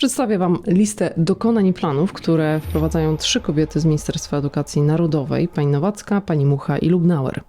Przedstawię Wam listę dokonań i planów, które wprowadzają trzy kobiety z Ministerstwa Edukacji Narodowej: pani Nowacka, pani Mucha i Lubnauer.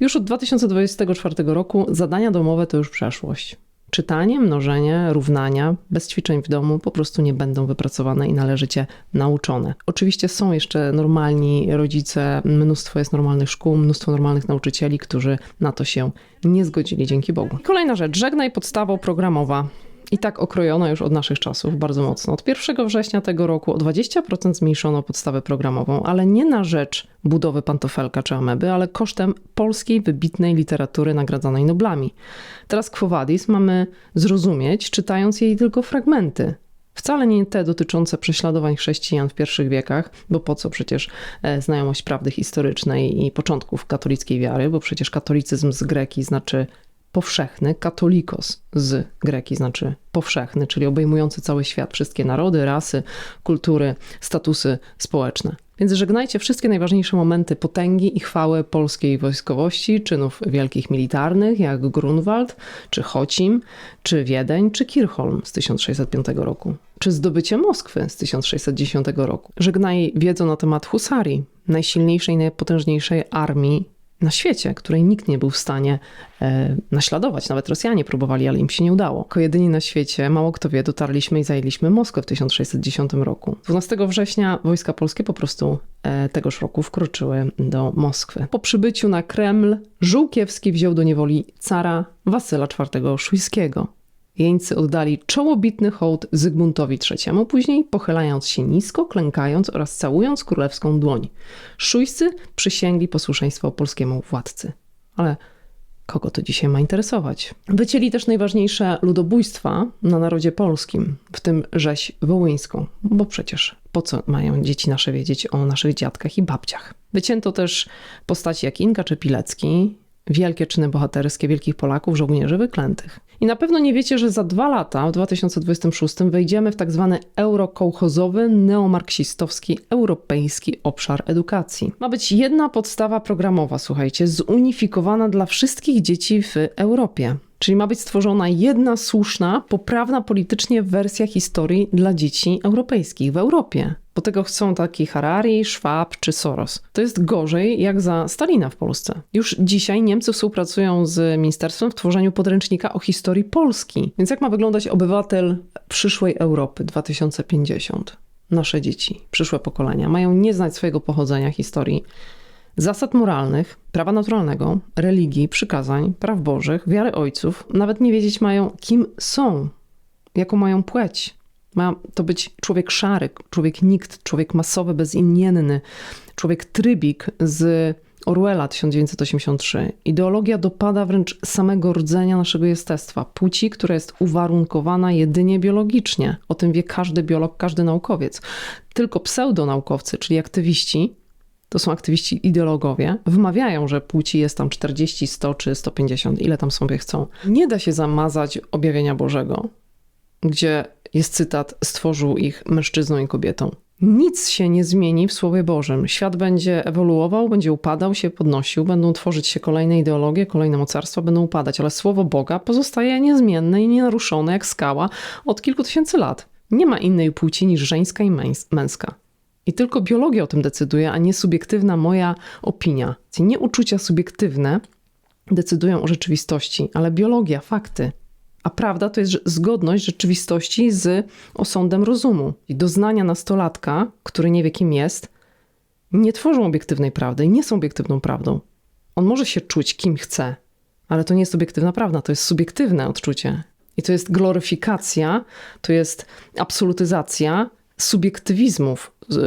Już od 2024 roku zadania domowe to już przeszłość. Czytanie, mnożenie, równania bez ćwiczeń w domu po prostu nie będą wypracowane i należycie nauczone. Oczywiście są jeszcze normalni rodzice, mnóstwo jest normalnych szkół, mnóstwo normalnych nauczycieli, którzy na to się nie zgodzili, dzięki Bogu. Kolejna rzecz, żegnaj podstawa programowa. I tak okrojona już od naszych czasów bardzo mocno. Od 1 września tego roku o 20% zmniejszono podstawę programową, ale nie na rzecz budowy pantofelka czy ameby, ale kosztem polskiej wybitnej literatury nagradzanej Noblami. Teraz Quo Vadis mamy zrozumieć, czytając jej tylko fragmenty. Wcale nie te dotyczące prześladowań chrześcijan w pierwszych wiekach, bo po co przecież e, znajomość prawdy historycznej i początków katolickiej wiary, bo przecież katolicyzm z greki znaczy powszechny, katolikos z greki znaczy powszechny, czyli obejmujący cały świat, wszystkie narody, rasy, kultury, statusy społeczne. Więc żegnajcie wszystkie najważniejsze momenty potęgi i chwały polskiej wojskowości, czynów wielkich militarnych, jak Grunwald, czy Chocim, czy Wiedeń, czy Kirchholm z 1605 roku, czy zdobycie Moskwy z 1610 roku. Żegnaj wiedzą na temat husarii, najsilniejszej, najpotężniejszej armii na świecie, której nikt nie był w stanie e, naśladować. Nawet Rosjanie próbowali, ale im się nie udało. Jako jedyni na świecie, mało kto wie, dotarliśmy i zajęliśmy Moskwę w 1610 roku. 12 września wojska polskie po prostu e, tegoż roku wkroczyły do Moskwy. Po przybyciu na Kreml Żółkiewski wziął do niewoli cara Wasyla IV Szujskiego. Jeńcy oddali czołobitny hołd Zygmuntowi III, później pochylając się nisko, klękając oraz całując królewską dłoń. Szujscy przysięgli posłuszeństwo polskiemu władcy. Ale kogo to dzisiaj ma interesować? Wycięli też najważniejsze ludobójstwa na narodzie polskim, w tym rzeź wołyńską, bo przecież po co mają dzieci nasze wiedzieć o naszych dziadkach i babciach? Wycięto też postaci jak Inka czy Pilecki, wielkie czyny bohaterskie wielkich Polaków, żołnierzy wyklętych. I na pewno nie wiecie, że za dwa lata, w 2026, wejdziemy w tak zwany eurokołchozowy, neomarksistowski, europejski obszar edukacji. Ma być jedna podstawa programowa, słuchajcie, zunifikowana dla wszystkich dzieci w Europie. Czyli ma być stworzona jedna słuszna, poprawna politycznie wersja historii dla dzieci europejskich w Europie. Bo tego chcą taki Harari, Schwab czy Soros. To jest gorzej jak za Stalina w Polsce. Już dzisiaj Niemcy współpracują z ministerstwem w tworzeniu podręcznika o historii Polski. Więc jak ma wyglądać obywatel przyszłej Europy 2050? Nasze dzieci, przyszłe pokolenia mają nie znać swojego pochodzenia, historii, zasad moralnych, prawa naturalnego, religii, przykazań, praw bożych, wiary ojców, nawet nie wiedzieć mają, kim są, jaką mają płeć. Ma to być człowiek szary, człowiek nikt, człowiek masowy, bezimienny, człowiek trybik z Orwella 1983. Ideologia dopada wręcz samego rdzenia naszego jestestwa, płci, która jest uwarunkowana jedynie biologicznie. O tym wie każdy biolog, każdy naukowiec. Tylko pseudonaukowcy, czyli aktywiści, to są aktywiści ideologowie, wmawiają, że płci jest tam 40, 100 czy 150, ile tam sobie chcą. Nie da się zamazać objawienia Bożego, gdzie jest cytat: Stworzył ich mężczyzną i kobietą. Nic się nie zmieni w Słowie Bożym. Świat będzie ewoluował, będzie upadał, się podnosił, będą tworzyć się kolejne ideologie, kolejne mocarstwa, będą upadać, ale Słowo Boga pozostaje niezmienne i nienaruszone jak skała od kilku tysięcy lat. Nie ma innej płci niż żeńska i męska. I tylko biologia o tym decyduje, a nie subiektywna moja opinia. Nie uczucia subiektywne decydują o rzeczywistości, ale biologia, fakty. A prawda to jest zgodność rzeczywistości z osądem rozumu. I doznania nastolatka, który nie wie kim jest, nie tworzą obiektywnej prawdy i nie są obiektywną prawdą. On może się czuć kim chce, ale to nie jest obiektywna prawda, to jest subiektywne odczucie. I to jest gloryfikacja, to jest absolutyzacja subiektywizmów, yy,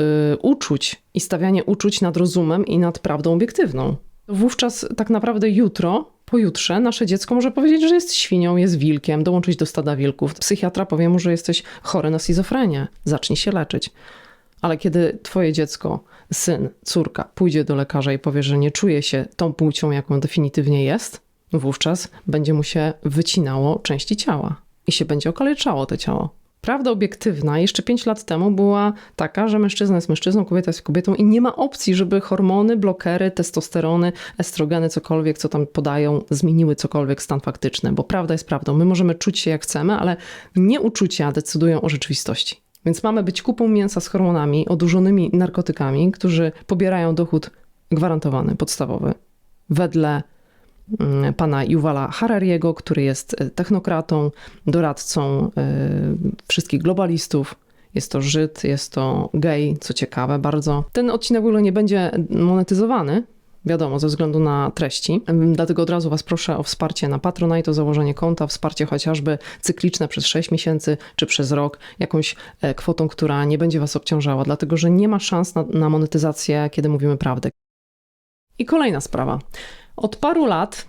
uczuć i stawianie uczuć nad rozumem i nad prawdą obiektywną. Wówczas tak naprawdę jutro, pojutrze, nasze dziecko może powiedzieć, że jest świnią, jest wilkiem, dołączyć do stada wilków. Psychiatra powie mu, że jesteś chory na schizofrenię, zacznij się leczyć. Ale kiedy twoje dziecko, syn, córka pójdzie do lekarza i powie, że nie czuje się tą płcią, jaką definitywnie jest, wówczas będzie mu się wycinało części ciała i się będzie okaleczało to ciało Prawda obiektywna jeszcze 5 lat temu była taka, że mężczyzna jest mężczyzną, kobieta jest kobietą i nie ma opcji, żeby hormony, blokery, testosterony, estrogeny, cokolwiek, co tam podają, zmieniły cokolwiek stan faktyczny, bo prawda jest prawdą. My możemy czuć się jak chcemy, ale nie uczucia decydują o rzeczywistości. Więc mamy być kupą mięsa z hormonami, odurzonymi narkotykami, którzy pobierają dochód gwarantowany, podstawowy, wedle pana Yuvala Harariego, który jest e, technokratą, doradcą e, wszystkich globalistów. Jest to Żyd, jest to gej, co ciekawe bardzo. Ten odcinek w ogóle nie będzie monetyzowany, wiadomo, ze względu na treści. Dlatego od razu Was proszę o wsparcie na Patronite, o założenie konta, wsparcie chociażby cykliczne przez 6 miesięcy czy przez rok, jakąś e, kwotą, która nie będzie Was obciążała, dlatego że nie ma szans na, na monetyzację, kiedy mówimy prawdę. I kolejna sprawa. Od paru lat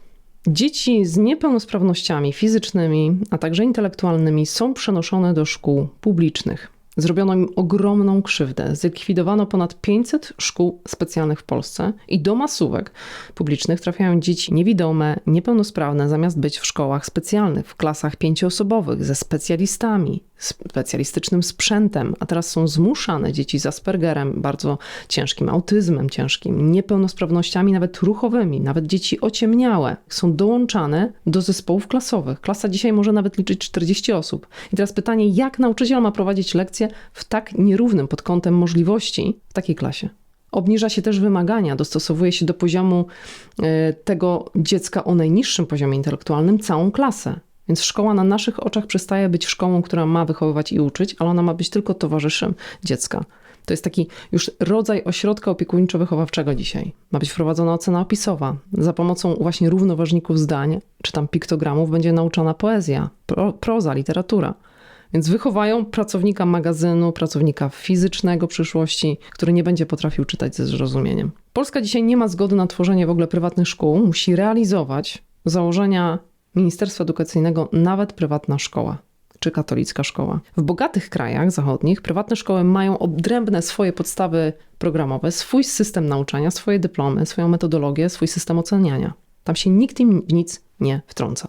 dzieci z niepełnosprawnościami fizycznymi, a także intelektualnymi są przenoszone do szkół publicznych. Zrobiono im ogromną krzywdę. Zlikwidowano ponad 500 szkół specjalnych w Polsce i do masówek publicznych trafiają dzieci niewidome, niepełnosprawne, zamiast być w szkołach specjalnych, w klasach pięcioosobowych, ze specjalistami, specjalistycznym sprzętem, a teraz są zmuszane dzieci z Aspergerem, bardzo ciężkim autyzmem ciężkim, niepełnosprawnościami nawet ruchowymi, nawet dzieci ociemniałe, są dołączane do zespołów klasowych. Klasa dzisiaj może nawet liczyć 40 osób. I teraz pytanie, jak nauczyciel ma prowadzić lekcje w tak nierównym pod kątem możliwości w takiej klasie? Obniża się też wymagania, dostosowuje się do poziomu e, tego dziecka o najniższym poziomie intelektualnym całą klasę. Więc szkoła na naszych oczach przestaje być szkołą, która ma wychowywać i uczyć, ale ona ma być tylko towarzyszem dziecka. To jest taki już rodzaj ośrodka opiekuńczo-wychowawczego dzisiaj. Ma być wprowadzona ocena opisowa. Za pomocą właśnie równoważników zdań, czy tam piktogramów będzie nauczana poezja, pro, proza, literatura. Więc wychowają pracownika magazynu, pracownika fizycznego przyszłości, który nie będzie potrafił czytać ze zrozumieniem. Polska dzisiaj nie ma zgody na tworzenie w ogóle prywatnych szkół, musi realizować założenia Ministerstwa Edukacyjnego nawet prywatna szkoła czy katolicka szkoła. W bogatych krajach zachodnich prywatne szkoły mają odrębne swoje podstawy programowe, swój system nauczania, swoje dyplomy, swoją metodologię, swój system oceniania. Tam się nikt im nic nie wtrąca.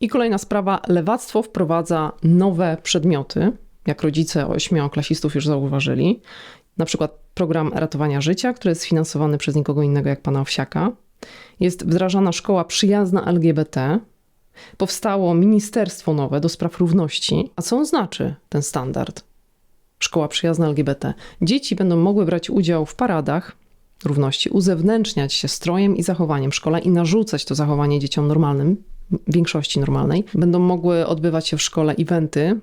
I kolejna sprawa, lewactwo wprowadza nowe przedmioty, jak rodzice ośmioklasistów już zauważyli, na przykład program ratowania życia, który jest finansowany przez nikogo innego jak pana Owsiaka. Jest wdrażana szkoła przyjazna LGBT. Powstało ministerstwo nowe do spraw równości. A co on znaczy, ten standard? Szkoła przyjazna LGBT. Dzieci będą mogły brać udział w paradach równości, uzewnętrzniać się strojem i zachowaniem w szkole i narzucać to zachowanie dzieciom normalnym, większości normalnej. Będą mogły odbywać się w szkole eventy,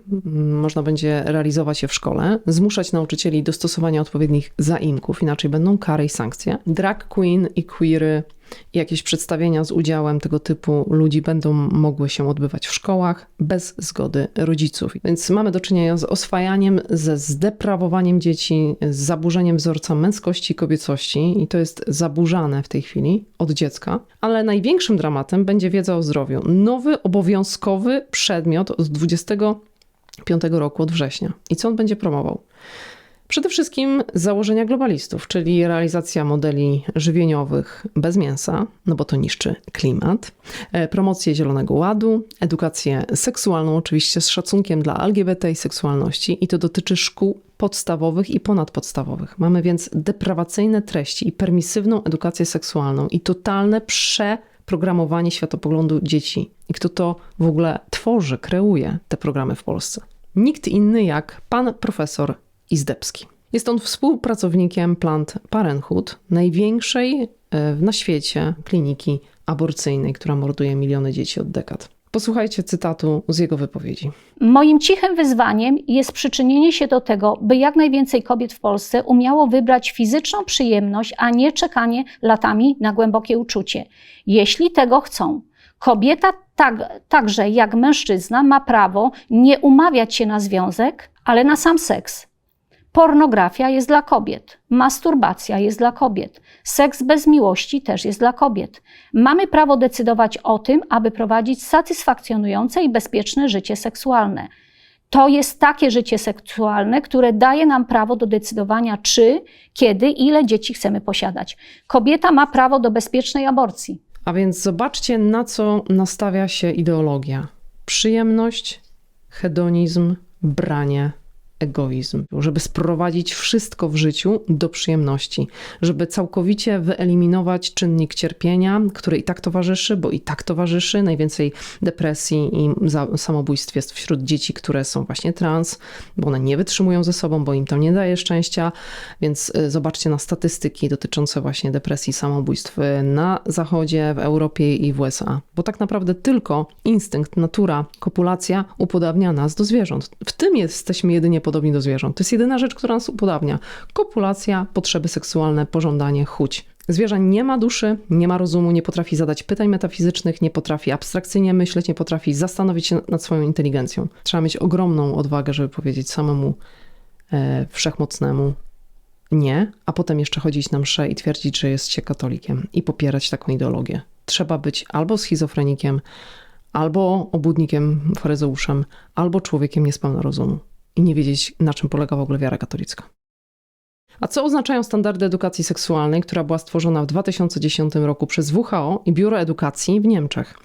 można będzie realizować je w szkole, zmuszać nauczycieli do stosowania odpowiednich zaimków, inaczej będą kary i sankcje. Drag queen i queery jakieś przedstawienia z udziałem tego typu ludzi będą mogły się odbywać w szkołach bez zgody rodziców. Więc mamy do czynienia z oswajaniem, ze zdeprawowaniem dzieci, z zaburzeniem wzorca męskości i kobiecości, i to jest zaburzane w tej chwili od dziecka. Ale największym dramatem będzie wiedza o zdrowiu. Nowy, obowiązkowy przedmiot od 25 roku, od września. I co on będzie promował? Przede wszystkim założenia globalistów, czyli realizacja modeli żywieniowych bez mięsa, no bo to niszczy klimat, e, promocję Zielonego Ładu, edukację seksualną, oczywiście z szacunkiem dla LGBT i seksualności, i to dotyczy szkół podstawowych i ponadpodstawowych. Mamy więc deprawacyjne treści i permisywną edukację seksualną i totalne przeprogramowanie światopoglądu dzieci. I kto to w ogóle tworzy, kreuje te programy w Polsce? Nikt inny jak pan profesor Izdebski. Jest on współpracownikiem Plant Parenthood, największej e, na świecie kliniki aborcyjnej, która morduje miliony dzieci od dekad. Posłuchajcie cytatu z jego wypowiedzi. Moim cichym wyzwaniem jest przyczynienie się do tego, by jak najwięcej kobiet w Polsce umiało wybrać fizyczną przyjemność, a nie czekanie latami na głębokie uczucie. Jeśli tego chcą, kobieta tak, także jak mężczyzna ma prawo nie umawiać się na związek, ale na sam seks. Pornografia jest dla kobiet, masturbacja jest dla kobiet, seks bez miłości też jest dla kobiet. Mamy prawo decydować o tym, aby prowadzić satysfakcjonujące i bezpieczne życie seksualne. To jest takie życie seksualne, które daje nam prawo do decydowania, czy, kiedy, ile dzieci chcemy posiadać. Kobieta ma prawo do bezpiecznej aborcji. A więc zobaczcie, na co nastawia się ideologia: przyjemność, hedonizm, branie, egoizm, żeby sprowadzić wszystko w życiu do przyjemności, żeby całkowicie wyeliminować czynnik cierpienia, który i tak towarzyszy, bo i tak towarzyszy. Najwięcej depresji i samobójstw jest wśród dzieci, które są właśnie trans, bo one nie wytrzymują ze sobą, bo im to nie daje szczęścia. Więc y, zobaczcie na statystyki dotyczące właśnie depresji, samobójstw y, na Zachodzie, w Europie i w USA. Bo tak naprawdę tylko instynkt, natura, kopulacja upodabnia nas do zwierząt. W tym jesteśmy jedynie podobni do zwierząt. To jest jedyna rzecz, która nas upodabnia. Kopulacja, potrzeby seksualne, pożądanie, chuć. Zwierzę nie ma duszy, nie ma rozumu, nie potrafi zadać pytań metafizycznych, nie potrafi abstrakcyjnie myśleć, nie potrafi zastanowić się nad swoją inteligencją. Trzeba mieć ogromną odwagę, żeby powiedzieć samemu e, wszechmocnemu nie, a potem jeszcze chodzić na mszę i twierdzić, że jest się katolikiem i popierać taką ideologię. Trzeba być albo schizofrenikiem, albo obłudnikiem, faryzeuszem, albo człowiekiem niespełna rozumu i nie wiedzieć, na czym polega w ogóle wiara katolicka. A co oznaczają standardy edukacji seksualnej, która była stworzona w 2010 roku przez WHO i Biuro Edukacji w Niemczech?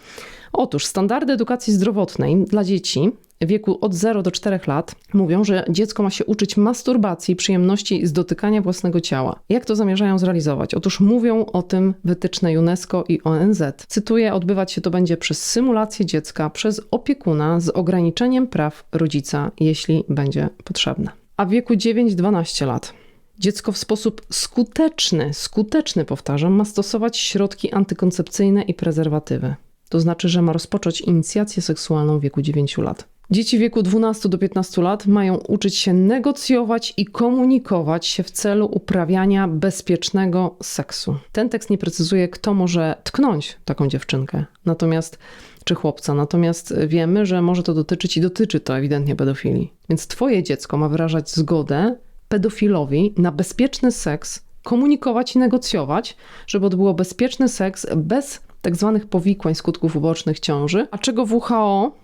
Otóż standardy edukacji zdrowotnej dla dzieci wieku od 0 do 4 lat mówią, że dziecko ma się uczyć masturbacji, przyjemności z dotykania własnego ciała. Jak to zamierzają zrealizować? Otóż mówią o tym wytyczne UNESCO i ONZ. Cytuję: Odbywać się to będzie przez symulację dziecka przez opiekuna z ograniczeniem praw rodzica, jeśli będzie potrzebne. A w wieku 9-12 lat Dziecko w sposób skuteczny, skuteczny powtarzam, ma stosować środki antykoncepcyjne i prezerwatywy. To znaczy, że ma rozpocząć inicjację seksualną w wieku 9 lat. Dzieci w wieku 12 do 15 lat mają uczyć się negocjować i komunikować się w celu uprawiania bezpiecznego seksu. Ten tekst nie precyzuje, kto może tknąć taką dziewczynkę, natomiast czy chłopca. Natomiast wiemy, że może to dotyczyć i dotyczy to ewidentnie pedofilii. Więc twoje dziecko ma wyrażać zgodę pedofilowi na bezpieczny seks, komunikować i negocjować, żeby odbyło bezpieczny seks bez tak zwanych powikłań, skutków ubocznych ciąży. A czego WHO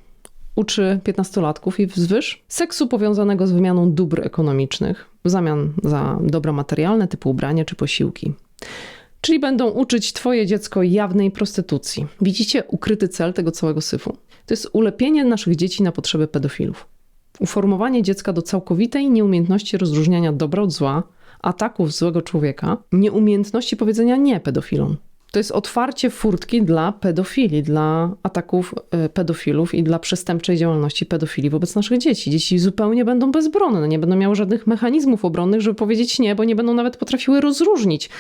uczy 15-latków i wzwyż? Seksu powiązanego z wymianą dóbr ekonomicznych w zamian za dobra materialne typu ubranie czy posiłki. Czyli będą uczyć twoje dziecko jawnej prostytucji. Widzicie ukryty cel tego całego syfu? To jest ulepienie naszych dzieci na potrzeby pedofilów. Uformowanie dziecka do całkowitej nieumiejętności rozróżniania dobra od zła, ataków złego człowieka, nieumiejętności powiedzenia nie pedofilom. To jest otwarcie furtki dla pedofili, dla ataków e, pedofilów i dla przestępczej działalności pedofili wobec naszych dzieci. Dzieci zupełnie będą bezbronne, nie będą miały żadnych mechanizmów obronnych, żeby powiedzieć nie, bo nie będą nawet potrafiły rozróżnić,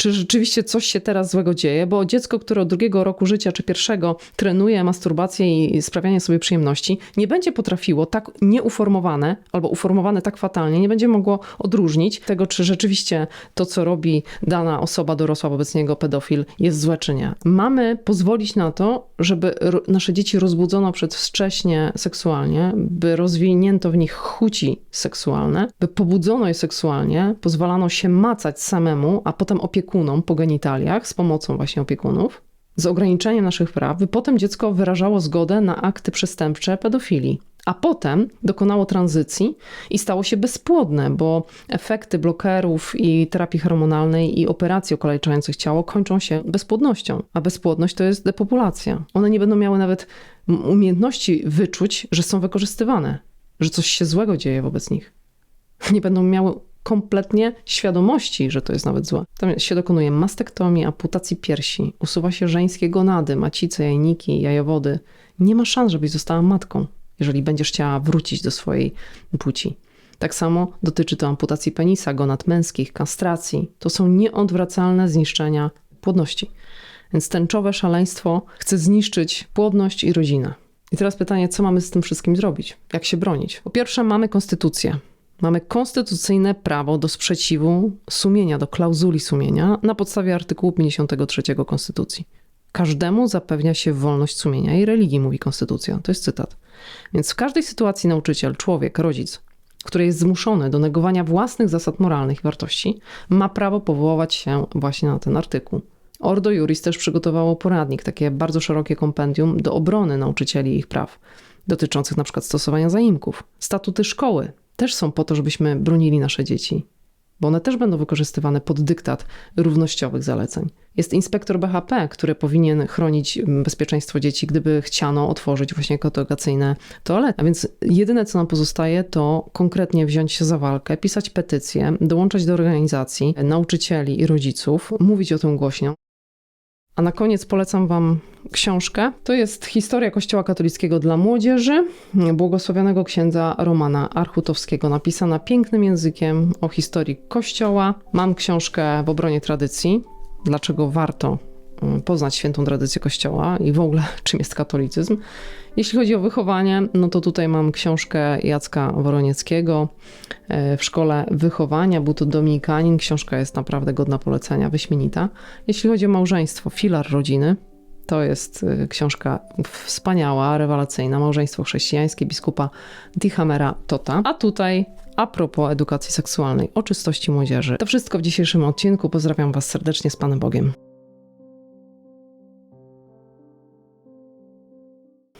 czy rzeczywiście coś się teraz złego dzieje, bo dziecko, które od drugiego roku życia czy pierwszego trenuje masturbację i sprawianie sobie przyjemności, nie będzie potrafiło tak nieuformowane albo uformowane tak fatalnie, nie będzie mogło odróżnić tego, czy rzeczywiście to, co robi dana osoba dorosła wobec niego, pedofil, jest złe czy nie. Mamy pozwolić na to, żeby nasze dzieci rozbudzono przedwcześnie seksualnie, by rozwinięto w nich chuci seksualne, by pobudzono je seksualnie, pozwalano się macać samemu, a potem opiekunom po genitaliach z pomocą właśnie opiekunów, z ograniczeniem naszych praw, by potem dziecko wyrażało zgodę na akty przestępcze pedofilii. A potem dokonało tranzycji i stało się bezpłodne, bo efekty blokerów i terapii hormonalnej i operacji okaleczających ciało kończą się bezpłodnością. A bezpłodność to jest depopulacja. One nie będą miały nawet umiejętności wyczuć, że są wykorzystywane, że coś się złego dzieje wobec nich. Nie będą miały kompletnie świadomości, że to jest nawet złe. Tam się dokonuje mastektomii, amputacji piersi, usuwa się żeńskie gonady, macice, jajniki, jajowody. Nie ma szans, żebyś została matką, jeżeli będziesz chciała wrócić do swojej płci. Tak samo dotyczy to amputacji penisa, gonad męskich, kastracji. To są nieodwracalne zniszczenia płodności. Więc tęczowe szaleństwo chce zniszczyć płodność i rodzinę. I teraz pytanie, co mamy z tym wszystkim zrobić? Jak się bronić? Po pierwsze, mamy konstytucję. Mamy konstytucyjne prawo do sprzeciwu sumienia, do klauzuli sumienia na podstawie artykułu 53 Konstytucji. Każdemu zapewnia się wolność sumienia i religii, mówi Konstytucja. To jest cytat. Więc w każdej sytuacji nauczyciel, człowiek, rodzic, który jest zmuszony do negowania własnych zasad moralnych i wartości, ma prawo powoływać się właśnie na ten artykuł. Ordo Juris też przygotowało poradnik, takie bardzo szerokie kompendium do obrony nauczycieli i ich praw, dotyczących przykład stosowania zaimków. Statuty szkoły też są po to, żebyśmy bronili nasze dzieci. bo one też będą wykorzystywane pod dyktat równościowych zaleceń. Jest inspektor BHP, który powinien chronić bezpieczeństwo dzieci, gdyby chciano otworzyć właśnie kotogacyjne toalety. A więc jedyne, co nam pozostaje, to konkretnie wziąć się za walkę, pisać petycje, dołączać do organizacji nauczycieli i rodziców, mówić o tym głośno. A na koniec polecam Wam książkę. To jest historia Kościoła katolickiego dla młodzieży, błogosławionego księdza Romana Archutowskiego, napisana pięknym językiem o historii Kościoła. Mam książkę w obronie tradycji, dlaczego warto poznać świętą tradycję Kościoła i w ogóle czym jest katolicyzm. Jeśli chodzi o wychowanie, no to tutaj mam książkę Jacka Woronieckiego e, w szkole wychowania. Był to Dominikanin. Książka jest naprawdę godna polecenia, wyśmienita. Jeśli chodzi o małżeństwo, filar rodziny, to jest y, książka wspaniała, rewelacyjna, Małżeństwo chrześcijańskie biskupa Dihamera Tota. A tutaj a propos edukacji seksualnej, o czystości młodzieży. To wszystko w dzisiejszym odcinku. Pozdrawiam Was serdecznie z Panem Bogiem.